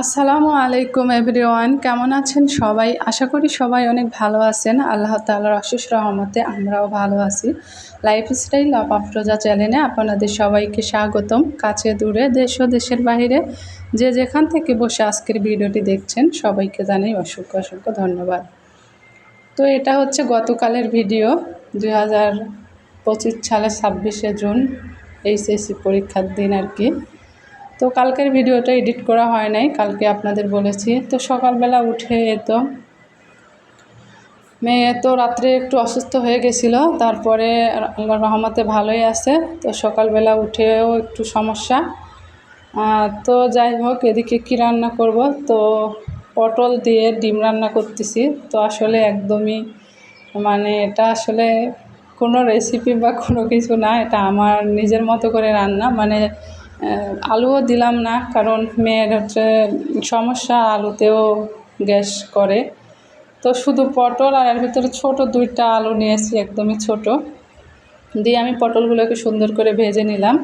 আসসালামু আলাইকুম এভরিওয়ান, কেমন আছেন সবাই? আশা করি সবাই অনেক ভালো আছেন। আল্লাহ তাআলার অশেষ রহমতে আমরাও ভালো আছি। লাইফস্টাইল অফ আফরোজা চ্যানেলে আপনাদের সবাইকে স্বাগতম। কাছে দূরে, দেশ ও দেশের বাইরে যে যেখান থেকে বসে আজকের ভিডিওটি দেখছেন, সবাইকে জানাই অসংখ্য অসংখ্য ধন্যবাদ। তো এটা হচ্ছে গতকালের ভিডিও, দুই হাজার পঁচিশ সালের ছাব্বিশে জুন, এইচএসসি পরীক্ষার দিন আর কি। তো কালকের ভিডিওটা এডিট করা হয় নাই, কালকে আপনাদের বলেছি। তো সকালবেলা উঠে তো মেয়ে তো রাত্রে একটু অসুস্থ হয়ে গেছিল, তারপরে আল্লাহ রহমতে ভালোই আছে। তো সকালবেলা উঠেও একটু সমস্যা। তো যাই হোক, এদিকে কী রান্না করব? তো পটল দিয়ে ডিম রান্না করতেছি। তো আসলে একদমই মানে এটা আসলে কোনো রেসিপি বা কোনো কিছু না, এটা আমার নিজের মতো করে রান্না। মানে আলুও দিলাম না, কারণ মেয়ের হচ্ছে সমস্যা আলুতেও গ্যাস করে। তো শুধু পটল আর এর ভিতরে ছোটো দুইটা আলু নিয়েছি, একদমই ছোট। দিয়ে আমি পটলগুলোকে সুন্দর করে ভেজে নিলাম।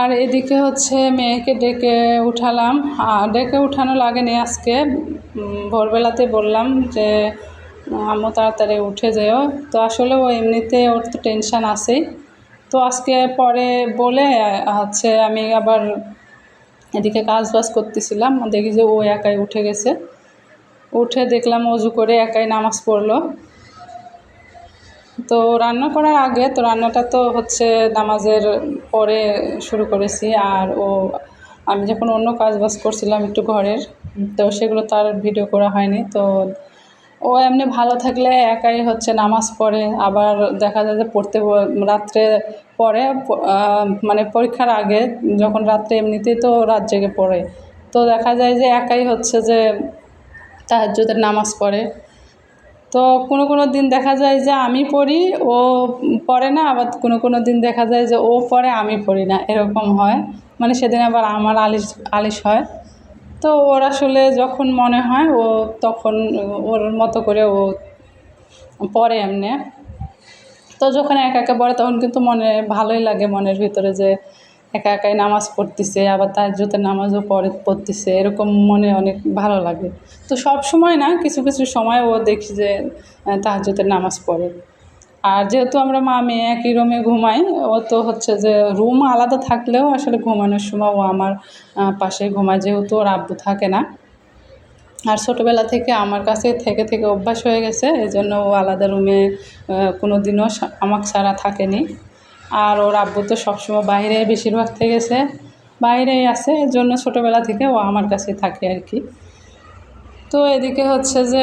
আর এদিকে হচ্ছে মেয়েকে ডেকে উঠালাম। আর ডেকে উঠানো লাগেনি আজকে। ভোরবেলাতে বললাম যে, আম্মু, তাড়াতাড়ি উঠে যেও। তো আসলে ও এমনিতে ওর তো টেনশান আছেই। তো আজকে পরে বলে, হচ্ছে আমি আবার এদিকে কাজ বাজ করতেছিলাম, দেখি যে ও একাই উঠে গেছে। উঠে দেখলাম অজু করে একাই নামাজ পড়ল। তো রান্না করার আগে, তো রান্নাটা তো হচ্ছে নামাজের পরে শুরু করেছি, আর ও, আমি যখন অন্য কাজ বাজ করছিলাম একটু ঘরের, তো সেগুলো তার ভিডিও করা হয়নি, তো ও এমনি ভালো থাকলে একাই হচ্ছে নামাজ পড়ে, আবার দেখা যায় যে পড়তে রাত্রে পড়ে মানে পরীক্ষার আগে যখন রাত্রে এমনিতেই তো রাত জেগে পড়ে। তো দেখা যায় যে একাই হচ্ছে যে তাহাজ্জুদের নামাজ পড়ে। তো কোনো কোনো দিন দেখা যায় যে আমি পড়ি, ও পড়ে না, আবার কোনো কোনো দিন দেখা যায় যে ও পড়ে, আমি পড়ি না, এরকম হয়। মানে সেদিন আবার আমার আলিশ আলিশ হয়। তো ওর আসলে যখন মনে হয়, ও তখন ওর মতো করে ও পড়ে এমনি। তো যখন একা একা পড়ে, তখন কিন্তু মনে ভালোই লাগে মনের ভিতরে যে একা একাই নামাজ পড়তেছে, আবার তার জুতের নামাজও পড়ে, পড়তেছে, এরকম মনে অনেক ভালো লাগে। তো সব সময় না, কিছু কিছু সময় ও দেখি যে তাহাজুতের নামাজ পড়ে। আর যেহেতু আমরা মা মেয়ে একই রুমে ঘুমাই, ও তো হচ্ছে যে রুম আলাদা থাকলেও আসলে ঘুমানোর সময় ও আমার পাশে ঘুমায়, যেহেতু ওর আব্বু থাকে না। আর ছোটোবেলা থেকে আমার কাছে থেকে থেকে অভ্যাস হয়ে গেছে, এই জন্য ও আলাদা রুমে কোনো দিনও আমাকে ছাড়া থাকেনি। আর ওর আব্বু তো সবসময় বাইরে বেশিরভাগ থেকেছে বাইরেই আছে এর জন্য ছোটোবেলা থেকে ও আমার কাছে থাকে আর কি। তো এদিকে হচ্ছে যে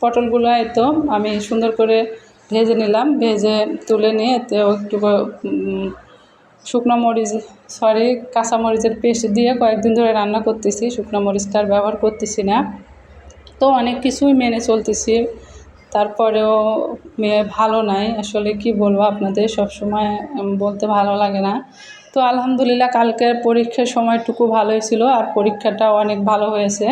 পটলগুলো তো আমি সুন্দর করে ভেজে নিলাম, ভেজে তুলে নিয়ে এতে একটু শুকনো মরিচ সরি কাঁচা মরিচের পেস্ট দিয়ে কয়েকদিন ধরে রান্না করতেছি, শুকনো মরিচটার ব্যবহার করতেছি না। তো অনেক কিছুই মেনে চলতেছি, তারপরেও মেয়ে ভালো নাই, আসলে কি বলব আপনাদের, সবসময় বলতে ভালো লাগে না। তো আলহামদুলিল্লাহ কালকের পরীক্ষার সময়টুকু ভালোই ছিল, আর পরীক্ষাটাও অনেক ভালো হয়েছে।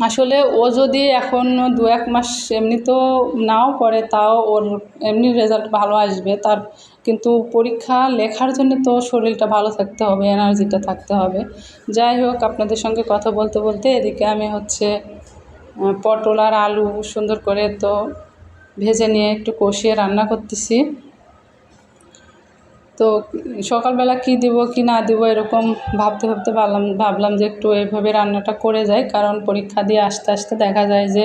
আসলে ও যদি এখন দু এক মাস এমনি তো নাও পড়ে তাও ওর এমনি রেজাল্ট ভালো আসবে। তার কিন্তু পরীক্ষা লেখার জন্য তো শরীরটা ভালো থাকতে হবে এনার্জিটা থাকতে হবে। যাই হোক, আপনাদের সঙ্গে কথা বলতে বলতে এদিকে আমি হচ্ছে পটল আর আলু সুন্দর করে তো ভেজে নিয়ে একটু কষিয়ে রান্না করতেছি। তো সকালবেলা কি দিব, কি না দিব এরকম ভাবতে ভাবতে ভাবলাম ভাবলাম যে একটু এইভাবে রান্নাটা করে যাই। কারণ পরীক্ষা দিয়ে আসতে আসতে দেখা যায় যে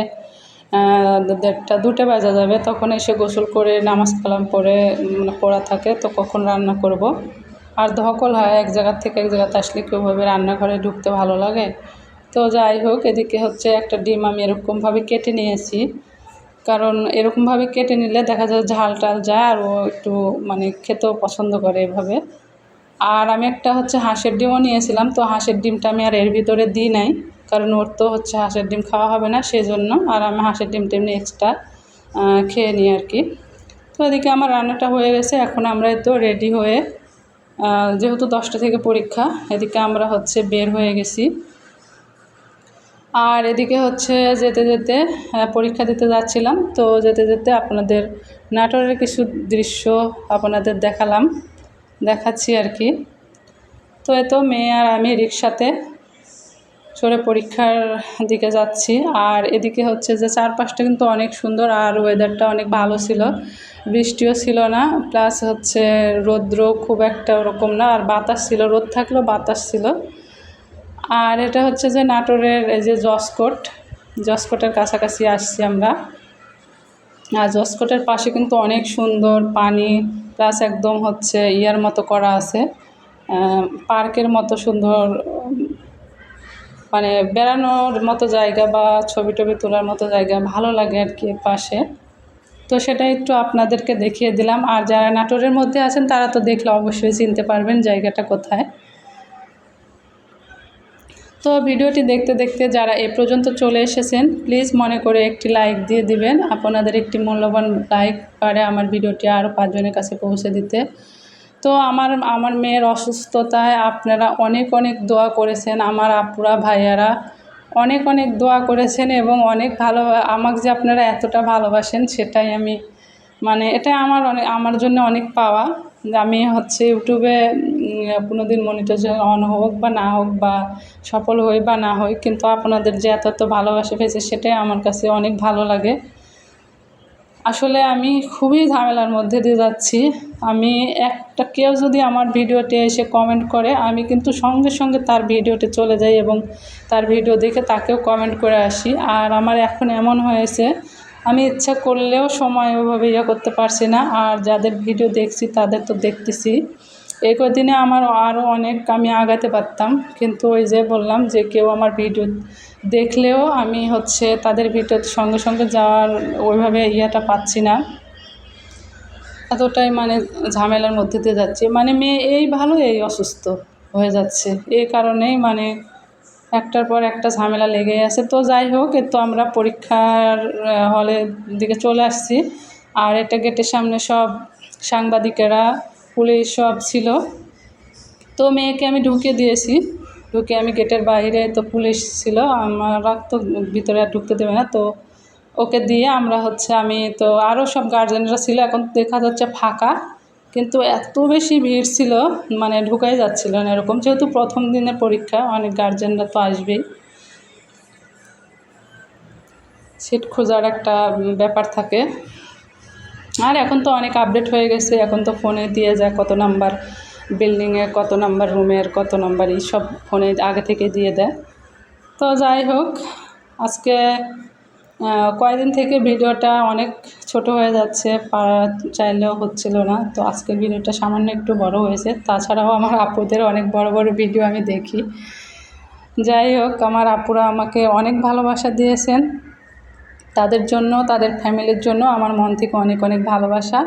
দেড়টা দুটো বাজা যাবে। তখন এসে গোসল করে নামাজ কালাম পরে মানে পড়া থাকে, তো কখন রান্না করব? আর ধকল হয়, এক জায়গার থেকে এক জায়গাতে আসলে কেউভাবে রান্নাঘরে ঢুকতে ভালো লাগে? তো যাই হোক, এদিকে হচ্ছে একটা ডিম আমি এরকমভাবে কেটে নিয়েছি। কারণ এরকমভাবে কেটে নিলে দেখা যায় ঝাল টাল যায় আর ও একটু মানে খেতেও পছন্দ করে এভাবে। আর আমি একটা হচ্ছে হাঁসের ডিমও নিয়েছিলাম, তো হাঁসের ডিমটা আমি আর এর ভিতরে দিই নাই, কারণ ওর তো হচ্ছে হাঁসের ডিম খাওয়া হবে না সেই জন্য আর আমি হাঁসের ডিমটা এমনি এক্সট্রা খেয়ে নিই আর কি। তো এদিকে আমার রান্নাটা হয়ে গেছে, এখন আমরা তো রেডি হয়ে যেহেতু দশটা থেকে পরীক্ষা, এদিকে আমরা হচ্ছে বের হয়ে গেছি। আর এদিকে হচ্ছে যেতে যেতে পরীক্ষা দিতে যাচ্ছিলাম। তো যেতে যেতে আপনাদের নাটোরের কিছু দৃশ্য আপনাদের দেখালাম, দেখাচ্ছি আর কি। তো এ তো মেয়ে আর আমি রিক্সাতে চড়ে পরীক্ষার দিকে যাচ্ছি। আর এদিকে হচ্ছে যে চারপাশটা কিন্তু অনেক সুন্দর আর ওয়েদারটা অনেক ভালো ছিল। বৃষ্টিও ছিল না প্লাস হচ্ছে রৌদ্র খুব একটা ওরকম না। আর বাতাস ছিল, রোদ থাকলেও বাতাস ছিল। আর এটা হচ্ছে যে নাটোরের এই যে জসকোট জসকোটের কাছাকাছি আসছি আমরা। আর জসকোটের পাশে কিন্তু অনেক সুন্দর পানি প্লাস একদম হচ্ছে ইয়ার মতো করা আছে। পার্কের মতো সুন্দর মানে বেড়ানোর মতো জায়গা বা ছবি টবি তোলার মতো জায়গা, ভালো লাগে আর কি পাশে। তো সেটা একটু আপনাদেরকে দেখিয়ে দিলাম। আর যারা নাটোরের মধ্যে আছেন, তারা তো দেখলে অবশ্যই চিনতে পারবেন জায়গাটা কোথায়। তো ভিডিওটি দেখতে দেখতে যারা এ পর্যন্ত চলে এসেছেন প্লিজ মনে করে একটি লাইক দিয়ে দিবেন। আপনাদের একটি মূল্যবান লাইক পারে আমার ভিডিওটি আরও পাঁচজনের কাছে পৌঁছে দিতে। তো আমার আমার মেয়ের অসুস্থতায় আপনারা অনেক অনেক দোয়া করেছেন। আমার আপুরা, ভাইয়ারা অনেক অনেক দোয়া করেছেন এবং অনেক ভালো, আমাকে যে আপনারা এতটা ভালোবাসেন সেটাই আমি মানে এটা আমার অনেক, আমার জন্য অনেক পাওয়া। আমি হচ্ছে ইউটিউবে কোনো দিন মনিটাইজেশন অন হোক বা না হোক বা সফল হই বা না হই, কিন্তু আপনাদের যে এত এত ভালোবাসা পেয়েছে সেটাই আমার কাছে অনেক ভালো লাগে। আসলে আমি খুবই ঝামেলার মধ্যে দিয়ে যাচ্ছি। আমি একটা কেউ যদি আমার ভিডিওতে এসে কমেন্ট করে, আমি কিন্তু সঙ্গে সঙ্গে তার ভিডিওতে চলে যাই এবং তার ভিডিও দেখে তাকেও কমেন্ট করে আসি। আর আমার এখন এমন হয়েছে, আমি ইচ্ছা করলেও সময় ওভাবে ইয়ে করতে পারছি না। আর যাদের ভিডিও দেখছি তাদের তো দেখতেছি। এই কদিনে আমার আরও অনেক আমি আগাতে পারতাম। কিন্তু ওই যে বললাম যে কেউ আমার ভিডিও দেখলেও আমি হচ্ছে তাদের ভিডিও সঙ্গে সঙ্গে যাওয়ার ওইভাবে ইয়াটা পাচ্ছি না। এতটাই মানে ঝামেলার মধ্যে দিয়ে যাচ্ছে। মানে মেয়ে এই ভালো এই অসুস্থ হয়ে যাচ্ছে। এই কারণেই মানে একটার পর একটা ঝামেলা লেগেই আছে। তো যাই হোক, এ তো আমরা পরীক্ষার হলের দিকে চলে আসছি। আর এটা গেটের সামনে সব সাংবাদিকেরা পুলিশ সব ছিল। তো মেয়েকে আমি ঢুকে দিয়েছি। ঢুকে আমি গেটের বাইরে তো পুলিশ ছিল। আমরা তো ভিতরে আর ঢুকতে দেবে না। তো ওকে দিয়ে আমরা হচ্ছে আমি তো আরও সব গার্জেনরা ছিল। এখন দেখা যাচ্ছে ফাঁকা। কিন্তু এত বেশি ভিড় ছিল মানে ঢুকাই যাচ্ছিল না এরকম। যেহেতু প্রথম দিনের পরীক্ষা, অনেক গার্জেনরা তো আসবেই। সিট খোঁজার একটা ব্যাপার থাকে। আর এখন তো অনেক আপডেট হয়ে গেছে, এখন তো ফোনে দিয়ে যায় কত নাম্বার বিল্ডিংয়ে কত নাম্বার রুমের কত নাম্বার এইসব ফোনে আগে থেকে দিয়ে দেয়। তো যাই হোক, আজকে কয়েকদিন থেকে ভিডিওটা অনেক ছোট হয়ে যাচ্ছে চাইলেও হচ্ছিল না। তো আজকের ভিডিওটা সামান্য একটু বড় হয়েছে, তাছাড়াও আমার আপুদের অনেক বড় বড় ভিডিও আমি দেখি। যাই হোক, আমার আপুরা আমাকে অনেক ভালোবাসা দিয়েছেন। তাদের জন্য, তাদের ফ্যামিলির জন্য আমার মন থেকে অনেক অনেক ভালোবাসা।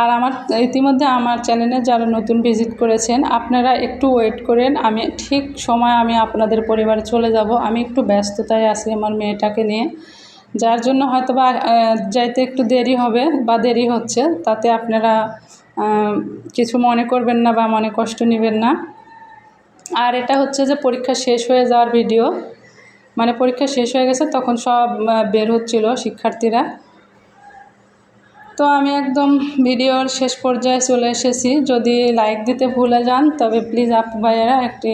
আর আমার, ইতিমধ্যে আমার চ্যানেলে যারা নতুন ভিজিট করেছেন, আপনারা একটু ওয়েট করেন। আমি ঠিক সময় আমি আপনাদের পরিবারে চলে যাব। আমি একটু ব্যস্ততায় আছি আমার মেয়েটাকে নিয়ে। যার জন্য হয়তো বা যাইতে একটু দেরি হবে বা দেরি হচ্ছে। তাতে আপনারা কিছু মনে করবেন না বা মনে কষ্ট নেবেন না। আর এটা হচ্ছে যে পরীক্ষা শেষ হয়ে যাওয়ার ভিডিও। মানে পরীক্ষা শেষ হয়ে গেছে, তখন সব বের হচ্ছিল শিক্ষার্থীরা। তো আমি একদম ভিডিওর শেষ পর্যায়ে চলে এসেছি। যদি লাইক দিতে ভুলে যান, তবে প্লিজ আপ ভাইয়েরা একটি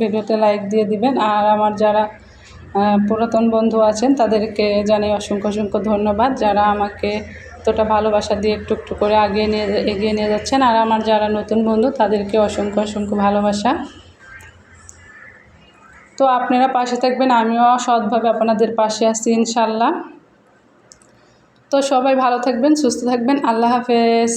ভিডিওতে লাইক দিয়ে দিবেন। আর আমার যারা পুরাতন বন্ধু আছেন, তাদেরকে জানাই অসংখ্য অসংখ্য ধন্যবাদ। যারা আমাকে এতটা ভালোবাসা দিয়ে একটু একটু করে আগিয়ে নিয়ে, এগিয়ে নিয়ে যাচ্ছেন, আর আমার যারা নতুন বন্ধু, তাদেরকে অসংখ্য অসংখ্য ভালোবাসা। তো আপনারা পাশে থাকবেন, আমিও সৎভাবে আপনাদের পাশে আছি ইনশাল্লাহ তো সবাই ভালো থাকবেন, সুস্থ থাকবেন, আল্লাহ হাফেজ।